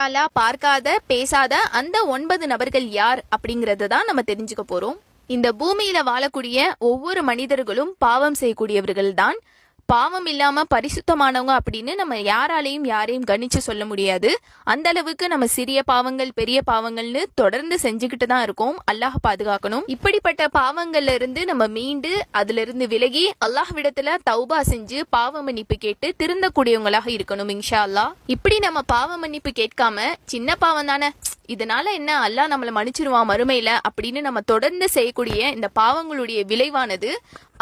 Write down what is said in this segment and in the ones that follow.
அல்லா பார்க்காத பேசாத அந்த ஒன்பது நபர்கள் யார் அப்படிங்கறத தான் நம்ம தெரிஞ்சுக்க போறோம். இந்த பூமியில வாழக்கூடிய ஒவ்வொரு மனிதர்களும் பாவம் செய்யக்கூடியவர்கள் தான் பாவம் இல்லாம பரிசுத்தமானவங்க அப்படின்னு நம்ம யாராலையும் யாரையும் கணிச்சு சொல்ல முடியாது. அந்த அளவுக்கு நம்ம சிறிய பாவங்கள் பெரிய பாவங்கள்னு தொடர்ந்து செஞ்சுக்கிட்டு தான் இருக்கோம். அல்லாஹ் பாதுகாக்கணும். இப்படிப்பட்ட பாவங்கள்ல இருந்து நம்ம மீண்டு அதுல இருந்து விலகி அல்லாஹ்விடத்துல தௌபா செஞ்சு பாவ மன்னிப்பு கேட்டு திருந்தக்கூடியவங்களாக இருக்கணும் இன்ஷா அல்லாஹ். இப்படி நம்ம பாவ மன்னிப்பு கேட்காம சின்ன பாவம் தானே? இதனால என்ன அல்லாஹ் நம்மளை மன்னிச்சிருவான் மறுமையில அப்படின்னு நம்ம தொடர்ந்து செய்யக்கூடிய இந்த பாவங்களுடைய விளைவானது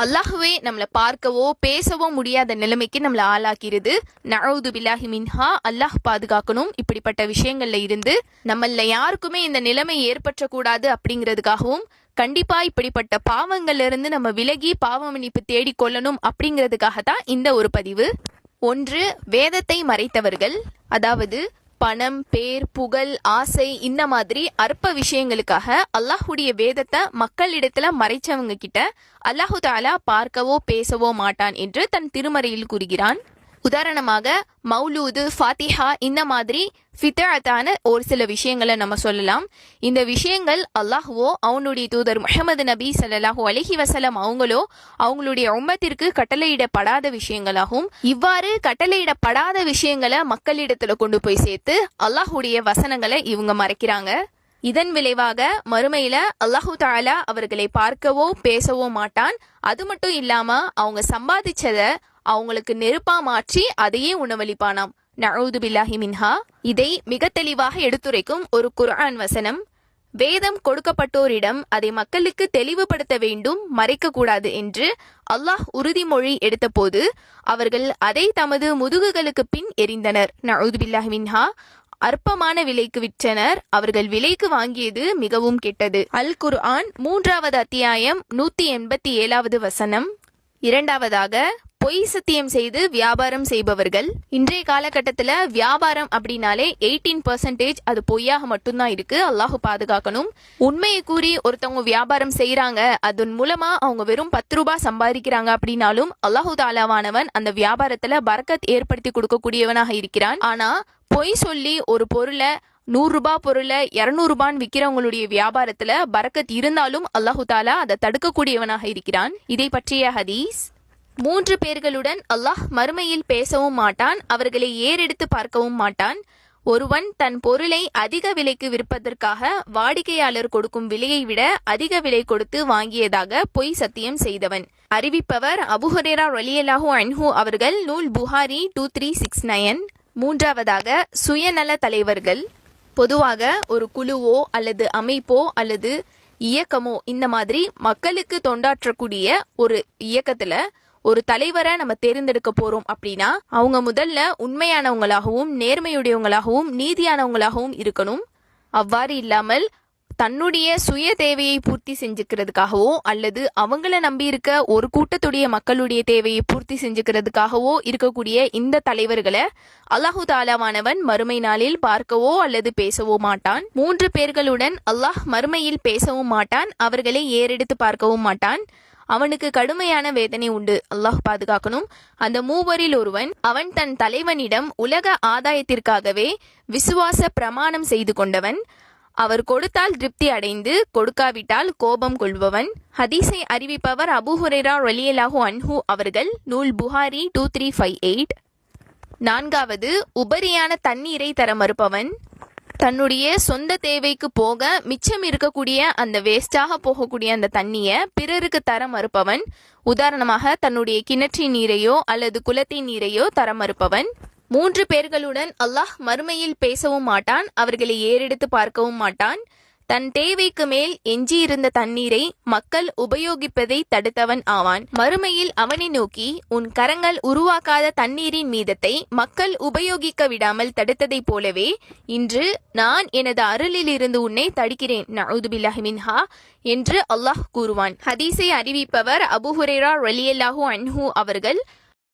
அல்லாஹுவே நம்மளை பார்க்கவோ பேசவோ முடியாத நிலைமைக்கு நம்மளை ஆளாக்கிறது நழுது பில்லாஹி மின்ஹா அல்லாஹ் பாதுகாக்கணும். இப்படிப்பட்ட விஷயங்கள்ல இருந்து நம்மள யாருக்குமே இந்த நிலைமை ஏற்பற்றக்கூடாது அப்படிங்கிறதுக்காகவும் கண்டிப்பா இப்படிப்பட்ட பாவங்கள்ல இருந்து நம்ம விலகி பாவ மன்னிப்பு தேடிக் கொள்ளணும் அப்படிங்கிறதுக்காக தான் இந்த ஒரு பதிவு. ஒன்று வேதத்தை மறைத்தவர்கள். அதாவது பணம் பேர் புகழ் ஆசை இந்த மாதிரி அற்ப விஷயங்களுக்காக அல்லாஹுடைய வேதத்தை மக்களிடத்துல மறைச்சவங்க கிட்ட அல்லாஹு தாலா பார்க்கவோ பேசவோ மாட்டான் என்று தன் திருமறையில் கூறுகிறான். உதாரணமாக மௌலூது ஃபாத்திஹா இந்த மாதிரி ஃபித்ரத்தான ஒரு சில விஷயங்களை நம்ம சொல்லலாம். இந்த விஷயங்கள் அல்லாஹுவோ அவனுடைய தூதர் முஹம்மது நபி சல்லாஹூ அலஹி வசலம் அவங்களோ அவங்களுடைய உம்மத்திற்கு கட்டளையிடப்படாத விஷயங்களாகும் இவ்வாறு கட்டளையிடப்படாத விஷயங்களை மக்களிடத்துல கொண்டு போய் சேர்த்து அல்லாஹுடைய வசனங்களை இவங்க மறைக்கிறாங்க. இதன் விளைவாக மறுமையில அல்லாஹு தாலா அவர்களை பார்க்கவோ பேசவோ மாட்டான். அது மட்டும் இல்லாம அவங்க சம்பாதிச்சத அவங்களுக்கு நெருப்பா மாற்றி அதையே உணவளிப்பானாம். நழுது பில்லாஹி மின்ஹா. இதை மிக தெளிவாக எடுத்துரைக்கும் ஒரு குர்ஆன் வசனம். வேதம் கொடுக்கப்பட்டோரிடம் அதை மக்களுக்கு தெளிவுபடுத்த வேண்டும் மறைக்கக்கூடாது என்று அல்லாஹ் உறுதிமொழி எடுத்தபோது அவர்கள் அதை தமது முதுகுகளுக்கு பின் எறிந்தனர். நழுது பில்லாஹி மின்ஹா. அற்பமான விலைக்கு விற்றனர். அவர்கள் விலைக்கு வாங்கியது மிகவும் கெட்டது. அல் குர்ஆன் மூன்றாவது அத்தியாயம் நூத்தி எண்பத்தி ஏழாவது வசனம். இரண்டாவதாக பொய் சத்தியம் செய்து வியாபாரம் செய்பவர்கள். இன்றைய காலகட்டத்தில் வியாபாரம் அப்படின்னாலே எயிட்டீன் பர்சன்டேஜ் அது பொய்யாக மட்டும்தான் இருக்கு. அல்லாஹு பாதுகாக்கணும். உண்மையை கூறி ஒருத்தவங்க வியாபாரம் செய்யறாங்க அதன் மூலமா அவங்க வெறும் பத்து ரூபாய் சம்பாதிக்கிறாங்க அப்படின்னாலும் அல்லாஹு தாலாவானவன் அந்த வியாபாரத்துல பரக்கத் ஏற்படுத்தி கொடுக்கக்கூடியவனாக இருக்கிறான். ஆனா பொய் சொல்லி ஒரு பொருளை நூறு ரூபாய் பொருளை இரநூறுபான்னு விற்கிறவங்களுடைய வியாபாரத்துல பரக்கத் இருந்தாலும் அல்லாஹு தாலா அதை தடுக்கக்கூடியவனாக இருக்கிறான். இதை பற்றிய ஹதீஸ் மூன்று பேர்களுடன் அல்லாஹ் மறுமையில் பேசவும் மாட்டான் அவர்களை ஏறெடுத்து பார்க்கவும் மாட்டான். ஒருவன் தன் பொருளை அதிக விலைக்கு விற்பதற்காக வாடிக்கையாளர் கொடுக்கும் விலையை விட அதிக விலை கொடுத்து வாங்கியதாக பொய் சத்தியம் செய்தவன். அறிவிப்பவர் அபுஹரேரா ரலியலாஹு அன்ஹு அவர்கள் நூல் Bukhari two three six nine மூன்றாவதாக சுயநல தலைவர்கள். பொதுவாக ஒரு குழுவோ அல்லது அமைப்போ அல்லது இயக்கமோ இந்த மாதிரி மக்களுக்கு தொண்டாற்றக்கூடிய ஒரு இயக்கத்துல ஒரு தலைவரை நம்ம தேர்ந்தெடுக்க போறோம் அப்படின்னா அவங்க முதல்ல உண்மையானவங்களாகவும் நேர்மையுடையவங்களாகவும் நீதியானவங்களாகவும் இருக்கணும். அவ்வாறு இல்லாமல் தன்னுடைய சுய தேவையை பூர்த்தி செஞ்சுக்கிறதுக்காகவோ அல்லது அவங்கள நம்பி இருக்க ஒரு கூட்டத்துடைய மக்களுடைய தேவையை பூர்த்தி செஞ்சுக்கிறதுக்காகவோ இருக்கக்கூடிய இந்த தலைவர்களை அல்லாஹு தாலாவானவன் மறுமை நாளில் பார்க்கவோ அல்லது பேசவோ மாட்டான். மூன்று பேர்களுடன் அல்லாஹ் மறுமையில் பேசவும் மாட்டான் அவர்களை ஏறெடுத்து பார்க்கவும் மாட்டான். அவனுக்கு கடுமையான வேதனை உண்டு. அல்லாஹ் பாதுகாக்கணும். அந்த மூவரில் ஒருவன் அவன் தன் தலைவனிடம் உலக ஆதாயத்திற்காகவே விசுவாச பிரமாணம் செய்து கொண்டவன். அவர் கொடுத்தால் திருப்தி அடைந்து கொடுக்காவிட்டால் கோபம் கொள்பவன். ஹதீஸை அறிவிப்பவர் அபுஹுரேரா ரலியலாஹு அன்ஹு அவர்கள். நூல் Bukhari two three five eight நான்காவது உபரியான தண்ணீரை தர மறுப்பவன். தன்னுடைய சொந்த தேவைக்கு போக மிச்சம் இருக்கக்கூடிய அந்த வேஸ்டாக போகக்கூடிய அந்த தண்ணியை பிறருக்கு தர மறுப்பவன். உதாரணமாக தன்னுடைய கிணற்றின் நீரையோ அல்லது குளத்தின் நீரையோ தர மறுப்பவன். மூன்று பேர்களுடன் அல்லாஹ் மறுமையில் பேசவும் மாட்டான் அவர்களை ஏறெடுத்து பார்க்கவும் மாட்டான். தன் தேவைக்கு மேல் எஞ்சியிருந்த தண்ணீரை மக்கள் உபயோகிப்பதை தடுத்தவன் ஆவான். மறுமையில் அவனை நோக்கி உன் கரங்கள் உருவாக்காத தண்ணீரின் மீதத்தை மக்கள் உபயோகிக்க விடாமல் தடுத்ததைப் போலவே இன்று நான் எனது அருளில் இருந்து உன்னை தடுக்கிறேன். நவுதுபில்லாஹி என்று அல்லாஹ் கூறுவான். ஹதீஸை அறிவிப்பவர் அபுஹுரேரா ரலியல்லாஹூ அன்ஹு அவர்கள்.